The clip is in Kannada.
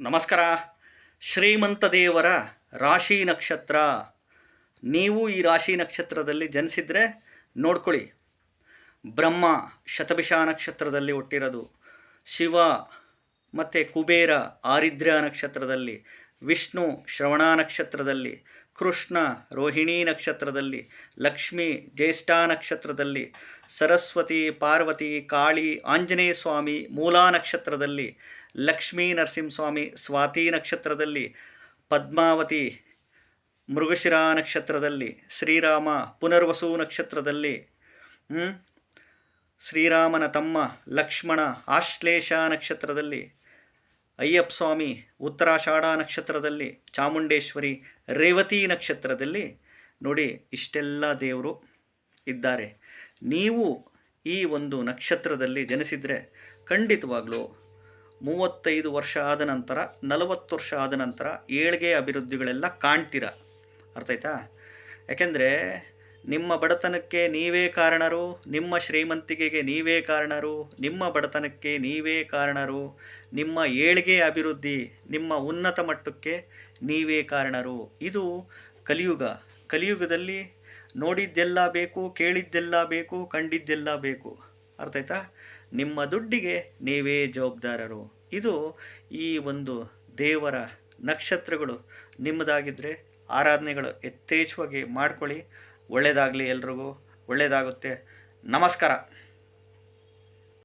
ನಮಸ್ಕಾರ. ಶ್ರೀಮಂತ ದೇವರ ರಾಶಿ ನಕ್ಷತ್ರ. ನೀವು ಈ ರಾಶಿ ನಕ್ಷತ್ರದಲ್ಲಿ ಜನಿಸಿದರೆ ನೋಡ್ಕೊಳ್ಳಿ. ಬ್ರಹ್ಮ ಶತಭಿಷ ನಕ್ಷತ್ರದಲ್ಲಿ ಹುಟ್ಟಿರೋದು. ಶಿವ ಮತ್ತು ಕುಬೇರ ಆರಿದ್ರ್ಯ ನಕ್ಷತ್ರದಲ್ಲಿ ವಿಷ್ಣು ಶ್ರವಣ ನಕ್ಷತ್ರದಲ್ಲಿ, ಕೃಷ್ಣ ರೋಹಿಣಿ ನಕ್ಷತ್ರದಲ್ಲಿ, ಲಕ್ಷ್ಮಿ ಜ್ಯೇಷ್ಠಾ ನಕ್ಷತ್ರದಲ್ಲಿ, ಸರಸ್ವತಿ ಪಾರ್ವತಿ ಕಾಳಿ ಆಂಜನೇಯ ಸ್ವಾಮಿ ಮೂಲಾ ನಕ್ಷತ್ರದಲ್ಲಿ, ಲಕ್ಷ್ಮೀ ನರಸಿಂಹಸ್ವಾಮಿ ಸ್ವಾತಿ ನಕ್ಷತ್ರದಲ್ಲಿ, ಪದ್ಮಾವತಿ ಮೃಗಶಿರ ನಕ್ಷತ್ರದಲ್ಲಿ, ಶ್ರೀರಾಮ ಪುನರ್ವಸು ನಕ್ಷತ್ರದಲ್ಲಿ ಶ್ರೀರಾಮನ ತಮ್ಮ ಲಕ್ಷ್ಮಣ ಆಶ್ಲೇಷ ನಕ್ಷತ್ರದಲ್ಲಿ ಅಯ್ಯಪ್ಪ ಸ್ವಾಮಿ ಉತ್ತರಾಷಾಢ ನಕ್ಷತ್ರದಲ್ಲಿ, ಚಾಮುಂಡೇಶ್ವರಿ ರೇವತಿ ನಕ್ಷತ್ರದಲ್ಲಿ ನೋಡಿ ಇಷ್ಟೆಲ್ಲ ದೇವರು ಇದ್ದಾರೆ. ನೀವು ಈ ಒಂದು ನಕ್ಷತ್ರದಲ್ಲಿ ಜನಿಸಿದರೆ ಖಂಡಿತವಾಗ್ಲೂ ಮೂವತ್ತೈದು ವರ್ಷ ಆದ ನಂತರ, ನಲವತ್ತು ವರ್ಷ ಆದ ನಂತರ ಏಳಿಗೆ ಅಭಿವೃದ್ಧಿಗಳೆಲ್ಲ ಕಾಣ್ತೀರ. ಅರ್ಥ ಆಯ್ತಾ? ಯಾಕೆಂದರೆ ನಿಮ್ಮ ಬಡತನಕ್ಕೆ ನೀವೇ ಕಾರಣರು, ನಿಮ್ಮ ಶ್ರೀಮಂತಿಕೆಗೆ ನೀವೇ ಕಾರಣರು, ನಿಮ್ಮ ಬಡತನಕ್ಕೆ ನೀವೇ ಕಾರಣರು, ನಿಮ್ಮ ಏಳಿಗೆ ಅಭಿವೃದ್ಧಿ, ನಿಮ್ಮ ಉನ್ನತ ಮಟ್ಟಕ್ಕೆ ನೀವೇ ಕಾರಣರು. ಇದು ಕಲಿಯುಗ. ಕಲಿಯುಗದಲ್ಲಿ ನೋಡಿದ್ದೆಲ್ಲ ಬೇಕು, ಕೇಳಿದ್ದೆಲ್ಲ ಬೇಕು, ಕಂಡಿದ್ದೆಲ್ಲ ಬೇಕು. ಅರ್ಥ ಆಯ್ತಾ? ನಿಮ್ಮ ದುಡ್ಡಿಗೆ ನೀವೇ ಜವಾಬ್ದಾರರು. ಇದು ಈ ಒಂದು ದೇವರ ನಕ್ಷತ್ರಗಳು. ನಿಮ್ಮದಾಗಿದ್ದರೆ ಆರಾಧನೆಗಳು ಯಥೇಚ್ಛವಾಗಿ ಮಾಡ್ಕೊಳ್ಳಿ. ಒಳ್ಳೆಯದಾಗಲಿ ಎಲ್ರಿಗೂ ಒಳ್ಳೆಯದಾಗುತ್ತೆ ನಮಸ್ಕಾರ.